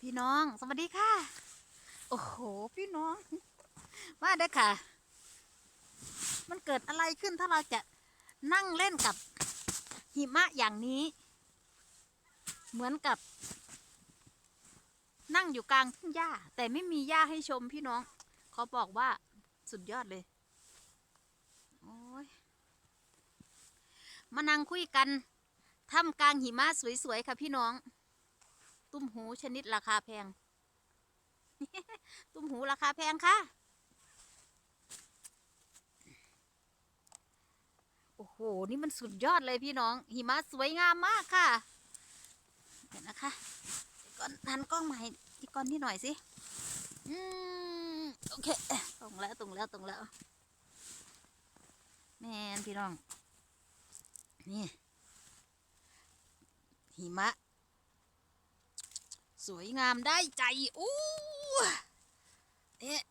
พี่น้อง สวัสดีค่ะ โอ้โห พี่น้องมาเด้อค่ะ มันเกิดอะไรขึ้นถ้าเราจะนั่งเล่นกับหิมะอย่างนี้ เหมือนกับ นั่งอยู่กลางทุ่งหญ้า แต่ไม่มีหญ้าให้ชมพี่น้อง เขาบอกว่าสุดยอดเลย โอ้ย มานั่งคุยกันท่ามกลางหิมะสวยๆ ค่ะพี่น้อง ตุ้มหูชนิดราคาแพง ตุ้มหูราคาแพงค่ะ โอ้โห นี่มันสุดยอดเลยพี่น้อง หิมะสวยงามมากค่ะ เดี๋ยวนะคะก่อนทันกล้องใหม่ที่ก้อนนี่หน่อยสิ อืม โอเค ตรงแล้วตรงแล้วตรงแล้ว แมนพี่น้อง นี่หิมะ สวยงามได้ใจ อู้เอ๊ะ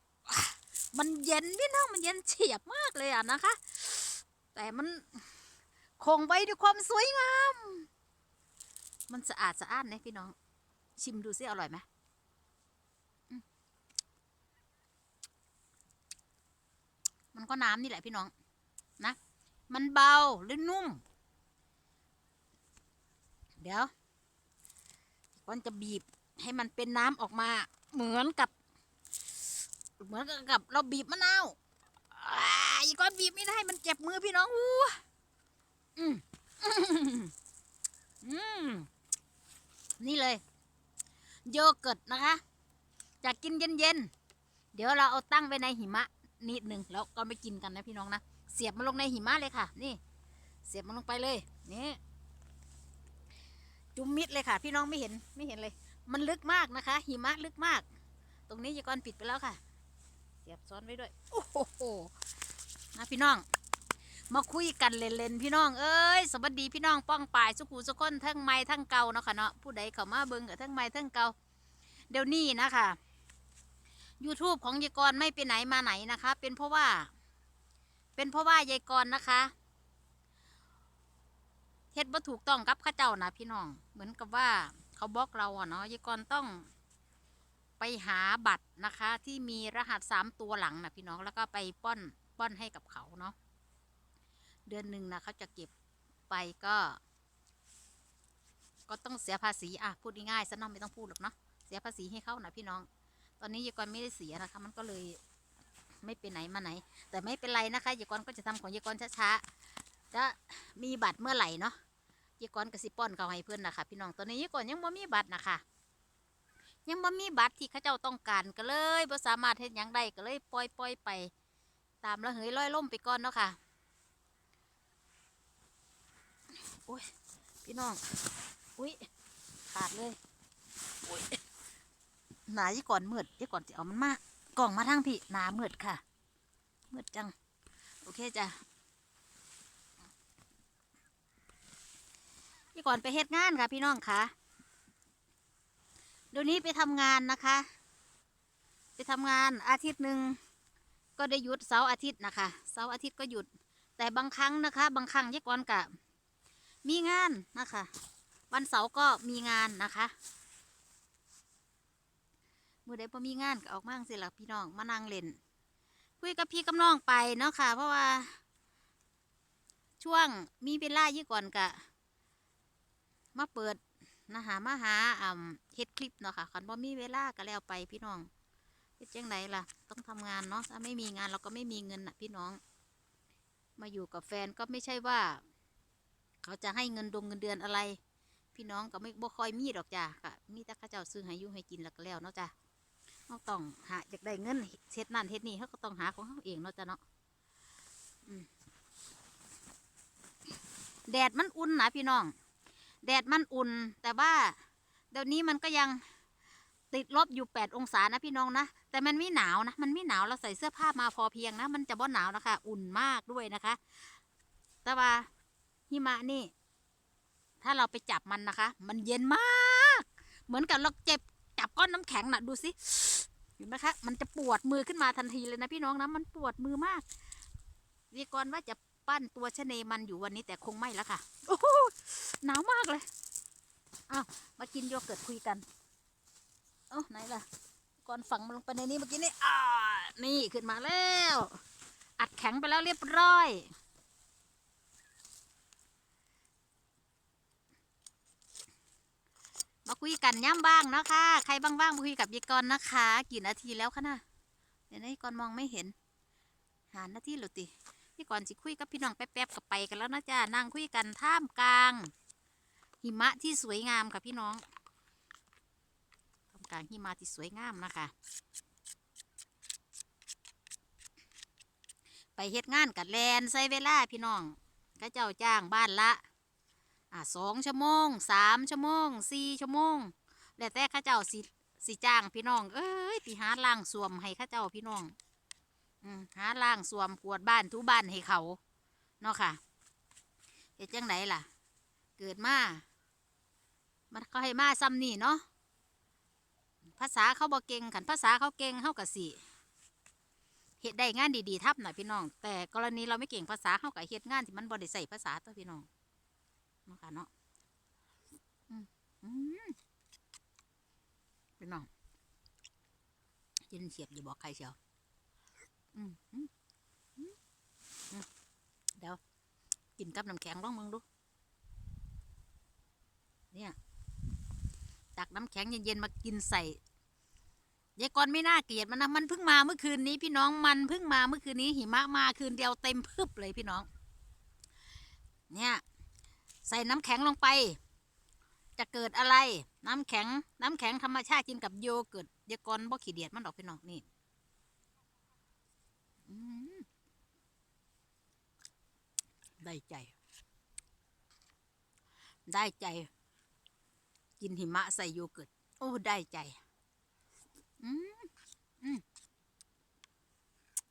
มันเย็นพี่น้องมันเย็นเฉียบมากเลยอะนะคะ แต่มันคงไว้ด้วยความสวยงาม มันสะอาดสะอ้านนะพี่น้อง ชิมดูซิอร่อยไหมมันก็น้ำนี่แหละพี่น้องนะ มันเบาหรือนุ่ม เดี๋ยวก่อนจะบีบ ให้มันเป็นน้ำออกมา เหมือนกับ เหมือนกับเราบีบมะนาวอ่าอีกก้อนบีบไม่ได้มันเจ็บมือพี่น้องอู้อืมอืมอืมนี่เลย โยเกิร์ตนะคะจะกินเย็นๆเดี๋ยวเราเอาตั้งไว้ในหิมะนิดหนึ่งแล้วก็ไปกินกันนะพี่น้องนะเสียบมันลงในหิมะเลยค่ะ นี่ เสียบมันลงไปเลยนี่จุ่มมิดเลยค่ะ พี่น้องไม่เห็นไม่เห็นเลย มันลึกมากนะคะ หิมะลึกมาก ตรงนี้ยายกรปิดไปแล้วค่ะ เสียบซ้อนไว้ด้วย โอ้โหนะพี่น้อง มาคุยกันเล่นๆพี่น้อง เอ้ย สวัสดีพี่น้องป้องปายสุขูสุคนทั้งไม่ทั้งเก่าเนาะค่ะเนาะ ผู้ใดเข้ามาเบิ่งกับทั้งไม่ทั้งเก่า เดี๋ยวนี้นะคะ YouTube ของยายกรไม่ไปไหนมาไหนนะคะ เป็นเพราะว่า เป็นเพราะว่ายายกรนะคะเฮ็ดบ่ถูกต้องกับข้าเจ้านะพี่น้อง เหมือนกับว่า เขาบล็อกเราอะเนาะยายกรต้องไปหาบัตรนะคะ ที่มีรหัสสามตัวหลังนะพี่น้องแล้วก็ไปป้อนป้อนให้กับเขาเนาะเดือนหนึ่งนะเขาจะเก็บไปก็ ก็ต้องเสียภาษีอะพูดง่ายๆซะน้องไม่ต้องพูดหรอกเนาะเสียภาษีให้เขานะพี่น้อง ตอนนี้ยายกรไม่ได้เสียนะคะ มันก็เลยไม่ไปไหนมาไหน แต่ไม่เป็นไรนะคะยายกรก็จะทำของยายกรช้าๆจะมีบัตรเมื่อไหร่เนาะ ยายกรกสิป้อนเขาให้เพื่อนนะคะพี่น้องตอนนี้ยายกรยังบ่มีบัตรนะคะยังบ่มีบัตรที่เขาเจ้าต้องการก็เลยบ่สามารถเฮ็ดหยังได้ก็เลยปล่อยปล่อยไป ตามระเหยลอยล่มไปก่อนเนาะค่ะโอ้ยพี่น้องอุ้ยขาดเลยโอ้ยหนายายก่อนมืดยายก่อนจะเอามันมากล่องมาทางพี่หนามืดค่ะมืดจัง โอเคจ้ะ พี่ก่อนไปเฮ็ดงานค่ะพี่น้องค่ะเดี๋ยวนี้ไปทำงานนะคะ ไปทำงานอาทิตย์หนึ่งก็ได้หยุดเสาร์อาทิตย์นะคะเสาร์อาทิตย์ก็หยุด แต่บางครั้งนะคะ บางครั้งยายก่อนกะมีงานนะคะ วันเสาร์ก็มีงานนะคะเมื่อใดพอมีงานก็ออกมาจั่งสิละพี่น้องมานั่งเล่นคุยกับพี่กับน้องไปเนาะค่ะ เพราะว่า ช่วงมีเวลายี่ก่อนกะ มาเปิดนะหามาหาอ่าเฮ็ดคลิปเนาะค่ะคันบ่มีเวลาก็แล้วไปพี่น้องเฮ็ดจังไดล่ะ ต้องทำงานเนาะถ้าไม่มีงานเราก็ไม่มีเงินน่ะ พี่น้อง มาอยู่กับแฟนก็ไม่ใช่ว่า เขาจะให้เงินดงเงินเดือนอะไร พี่น้องก็ไม่บ่ค่อยมีดอกจ้ะค่ะมีแต่ข้าเจ้าซื้อให้อยู่ให้กินแล้วก็แล้วเนาะจ้ะเราต้องหาอยากได้เงินเฮ็ดนั่นเฮ็ดนี่เขาก็ต้องหาของเขาเองเนาะจ้ะเนาะแดดมันอุ่นนะพี่น้อง แดดมันอุ่น แต่ว่าเดี๋ยวนี้มันก็ยังติดลบอยู่แปดองศานะพี่น้องนะแต่มันไม่หนาวนะมันไม่หนาวเราใส่เสื้อผ้ามาพอเพียงนะมันจะบ่หนาวนะคะ อุ่นมากด้วยนะคะ แต่ว่าหิมะนี่ ถ้าเราไปจับมันนะคะ มันเย็นมาก เหมือนกับเราเจ็บจับก้อนน้ำแข็งนะดูสิเห็นไหมคะมันจะปวดมือขึ้นมาทันทีเลยนะพี่น้องนะมันปวดมือมากวีกรว่าจะปั้นตัวชะเนมันอยู่วันนี้แต่คงไม่แล้วค่ะ โอ้โากเลยอ้าวมากินโยเกิร์ตคุยกันอ้าไหนล่ะ ก่อนฝังมันลงไปในนี้เมื่อกี้นี่อ่านี่ขึ้นมาแล้ว อัดแข็งไปแล้วเรียบร้อย มาคุยกันย่ำบ้างนะคะใครบ้างๆมาคุยกับยายกรนะคะ กี่นาทีแล้วคะนะเดี๋ยวนะยายกรมองไม่เห็น หานาทีหรือติพี่กรสิคุยกับพี่น้องแป๊บๆกับไปกันแล้วนะจ๊ะนั่งคุยกันท่ามกลาง หิมะที่สวยงามค่ะพี่น้องท่ามกลางหิมะที่สวยงามนะคะ ไปเฮ็ดงานกับแลนใส่เวลาพี่น้องก็เจ้าจ้างบ้านละอ่าสองชั่วโมงสามชั่วโมงสี่ชั่วโมงแล้วแต่ข้าเจ้าสิสิจ้างพี่น้อง เอ้ยไปหาล่างสวมให้ข้าเจ้าพี่น้องอหาล่างสวมกวดบ้านทุบ้านให้เขาเนาะค่ะเฮ็ดจังไหนล่ะ เกิดมา มันเขาให้มาซ้ำนี่เนาะภาษาเขาบ่เก่งขันภาษาเขาเก่งเขากะสิเฮ็ดได้งานดีๆทับหน่อยพี่น้อง แต่กรณีเราไม่เก่งภาษาเขากะเฮ็ดงานที่มันบ่ได้ใส่ภาษาตัวพี่น้องนาะค่ะเนาะอืมอืมพี่น้องยินเสียบอย่าบอกใครเชียวอืมอืมอืมเดี๋ยวกินกับน้ำแข็งลองมึงดูเนี่ย ตักน้ำแข็งเย็นๆมากินใส่ยายกรไม่น่าเกลียดมันนะมันเพิ่งมาเมื่อคืนนี้พี่น้องมันเพิ่งมาเมื่อคืนนี้ หิมะมาคืนเดียวเต็มพึบเลยพี่น้อง เนี่ย ใส่น้ำแข็งลงไป จะเกิดอะไร น้ำแข็ง น้ำแข็งธรรมชาติกินกับโยเกิร์ตยากรบ่ขี้เดียดมันออกไปนอกนี่ได้ใจ ได้ใจ กินหิมะใส่โยเกิร์ต โอ้ ได้ใจ อืมอืม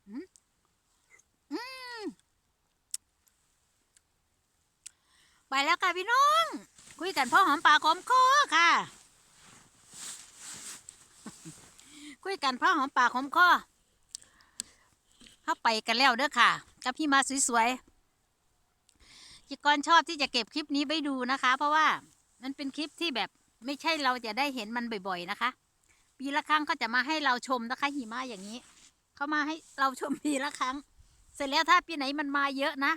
อืมอืมไปแล้วค่ะพี่น้อง คุยกันพ่อหอมปากหอมคอค่ะ คุยกันพ่อหอมปากหอมคอเข้าไปกันแล้วเด้อค่ะ กับพี่มาสวยๆจิกรชอบที่จะเก็บคลิปนี้ไว้ดูนะคะ เพราะว่ามันเป็นคลิปที่แบบ ไม่ใช่เราจะได้เห็นมันบ่อย ๆ นะคะ ปีละครั้งก็จะมาให้เราชมนะคะ หิมะอย่างนี้ เขามาให้เราชมปีละครั้ง เสร็จแล้วถ้าปีไหนมันมาเยอะนะ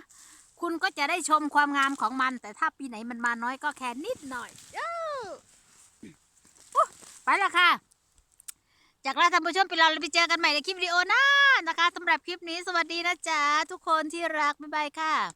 คุณก็จะได้ชมความงามของมัน แต่ถ้าปีไหนมันมาน้อยก็แค่นิดหน่อยเออไปล้วค่ะ จากลาท่านผู้ชมไปแล้วเราไปเจอกันใหม่ในคลิปวิดีโอหน้านะคะสำหรับคลิปนี้สวัสดีนะจ๊ะทุกคนที่รัก บ๊ายบายค่ะ